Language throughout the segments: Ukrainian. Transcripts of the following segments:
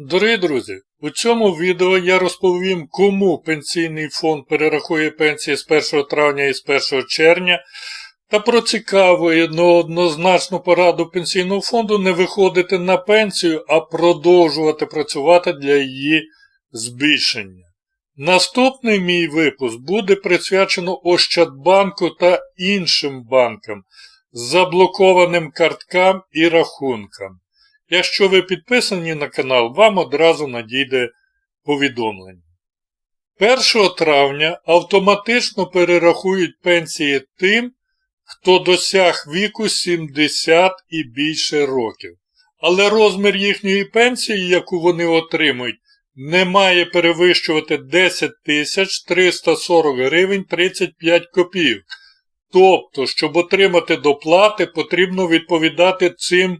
Дорогі друзі, у цьому відео я розповім, кому пенсійний фонд перерахує пенсії з 1 травня і з 1 червня, та про цікаву і неоднозначну пораду пенсійного фонду не виходити на пенсію, а продовжувати працювати для її збільшення. Наступний мій випуск буде присвячено Ощадбанку та іншим банкам заблокованим карткам і рахункам. Якщо ви підписані на канал, вам одразу надійде повідомлення. 1 травня автоматично перерахують пенсії тим, хто досяг віку 70 і більше років. Але розмір їхньої пенсії, яку вони отримують, не має перевищувати 10 тисяч 340 гривень 35 копійок. Тобто, щоб отримати доплати, потрібно відповідати цим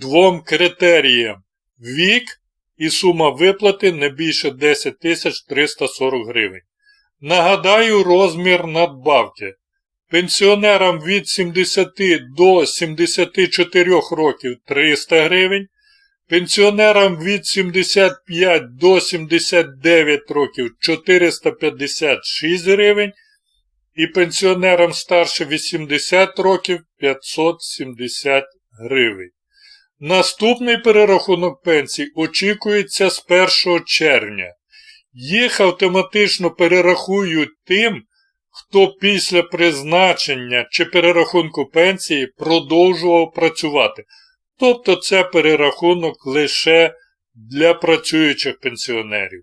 двом критеріям вік і сума виплати не більше 10 340 гривень. Нагадаю розмір надбавки. Пенсіонерам від 70 до 74 років 300 гривень, пенсіонерам від 75 до 79 років 456 гривень і пенсіонерам старше 80 років 570 гривень. Наступний перерахунок пенсій очікується з 1 червня. Їх автоматично перерахують тим, хто після призначення чи перерахунку пенсії продовжував працювати. Тобто це перерахунок лише для працюючих пенсіонерів.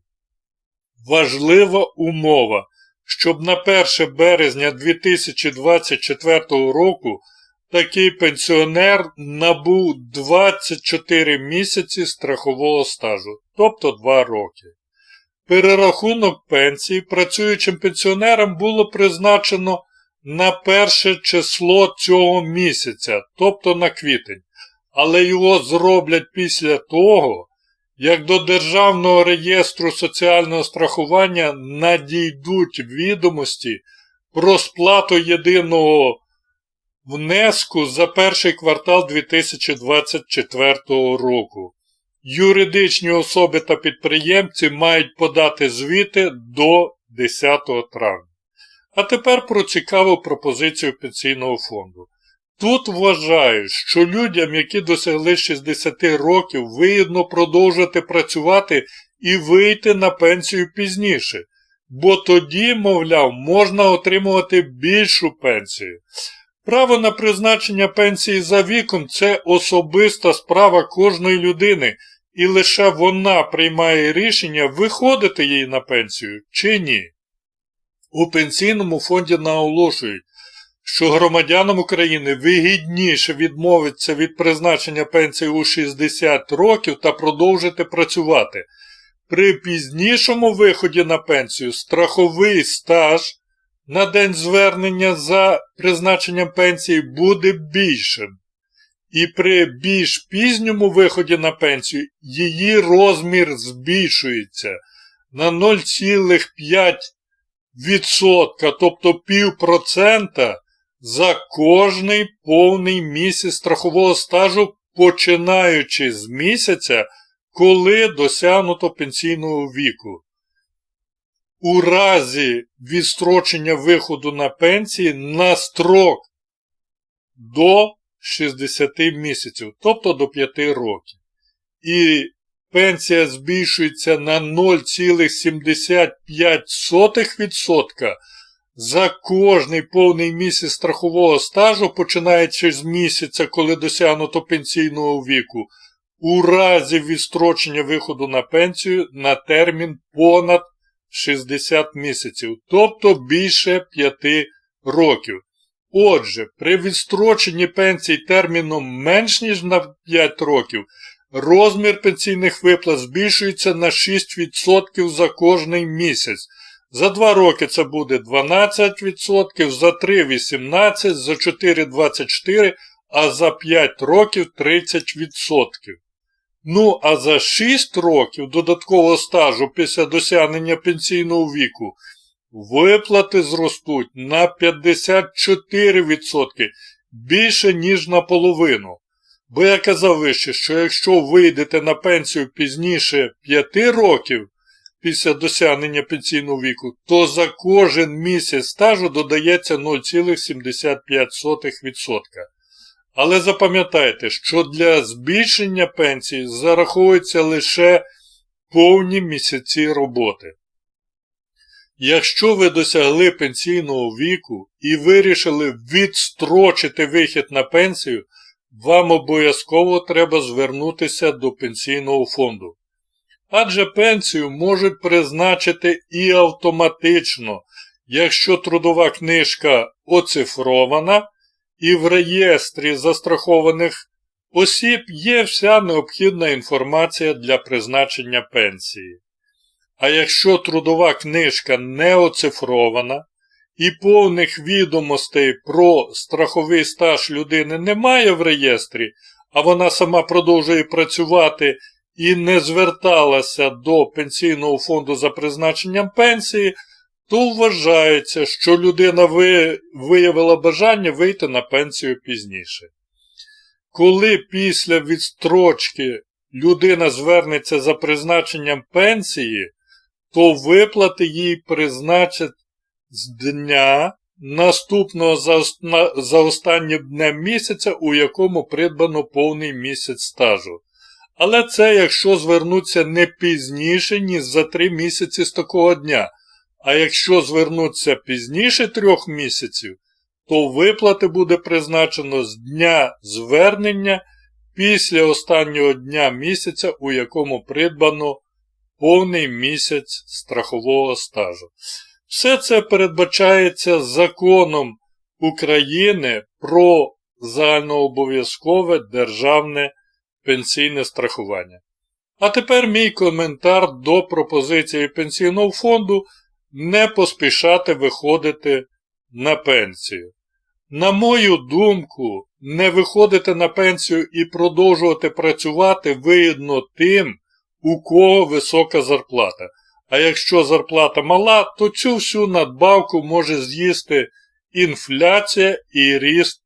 Важлива умова, щоб на 1 березня 2024 року такий пенсіонер набув 24 місяці страхового стажу, тобто 2 роки. Перерахунок пенсії працюючим пенсіонерам було призначено на перше число цього місяця, тобто на квітень, але його зроблять після того, як до Державного реєстру соціального страхування надійдуть відомості про сплату єдиного внеску за перший квартал 2024 року. Юридичні особи та підприємці мають подати звіти до 10 травня. А тепер про цікаву пропозицію пенсійного фонду. Тут вважають, що людям, які досягли 60 років, вигідно продовжити працювати і вийти на пенсію пізніше, бо тоді, мовляв, можна отримувати більшу пенсію. Право на призначення пенсії за віком це особиста справа кожної людини, і лише вона приймає рішення, виходити їй на пенсію чи ні. У пенсійному фонді наголошують, що громадянам України вигідніше відмовитися від призначення пенсії у 60 років та продовжити працювати. При пізнішому виході на пенсію страховий стаж на день звернення за призначенням пенсії буде більшим. І при більш пізньому виході на пенсію її розмір збільшується на 0,5%, тобто півпроцента за кожний повний місяць страхового стажу, починаючи з місяця, коли досягнуто пенсійного віку. У разі відстрочення виходу на пенсії на строк до 60 місяців, тобто до 5 років. І пенсія збільшується на 0,75% за кожний повний місяць страхового стажу, починаючи з місяця, коли досягнуто пенсійного віку, у разі відстрочення виходу на пенсію на термін понад 60 місяців, тобто більше 5 років. Отже, при відстроченні пенсій терміном менш ніж на 5 років, розмір пенсійних виплат збільшується на 6% за кожний місяць. За 2 роки це буде 12%, за 3 18%, за 4 24%, а за 5 років 30%. Ну, а за 6 років додаткового стажу після досягнення пенсійного віку виплати зростуть на 54%, більше, ніж наполовину. Бо я казав вище, що якщо вийдете на пенсію пізніше 5 років після досягнення пенсійного віку, то за кожен місяць стажу додається 0,75%. Але запам'ятайте, що для збільшення пенсії зараховуються лише повні місяці роботи. Якщо ви досягли пенсійного віку і вирішили відстрочити вихід на пенсію, вам обов'язково треба звернутися до пенсійного фонду. Адже пенсію можуть призначити і автоматично, якщо трудова книжка оцифрована і в реєстрі застрахованих осіб є вся необхідна інформація для призначення пенсії. А якщо трудова книжка не оцифрована і повних відомостей про страховий стаж людини немає в реєстрі, а вона сама продовжує працювати і не зверталася до пенсійного фонду за призначенням пенсії, то вважається, що людина виявила бажання вийти на пенсію пізніше. Коли після відстрочки людина звернеться за призначенням пенсії, то виплати їй призначать з дня наступного за, останнім днем місяця, у якому придбано повний місяць стажу. Але це якщо звернуться не пізніше, ніж за 3 місяці з такого дня. А якщо звернуться пізніше трьох місяців, то виплати буде призначено з дня звернення після останнього дня місяця, у якому придбано повний місяць страхового стажу. Все це передбачається законом України про загальнообов'язкове державне пенсійне страхування. А тепер мій коментар до пропозиції пенсійного фонду не поспішати виходити на пенсію. На мою думку, не виходити на пенсію і продовжувати працювати вигідно тим, у кого висока зарплата. А якщо зарплата мала, то цю всю надбавку може з'їсти інфляція і ріст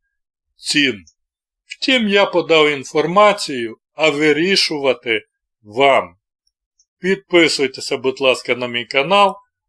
цін. Втім, я подав інформацію, а вирішувати вам. Підписуйтеся, будь ласка, на мій канал.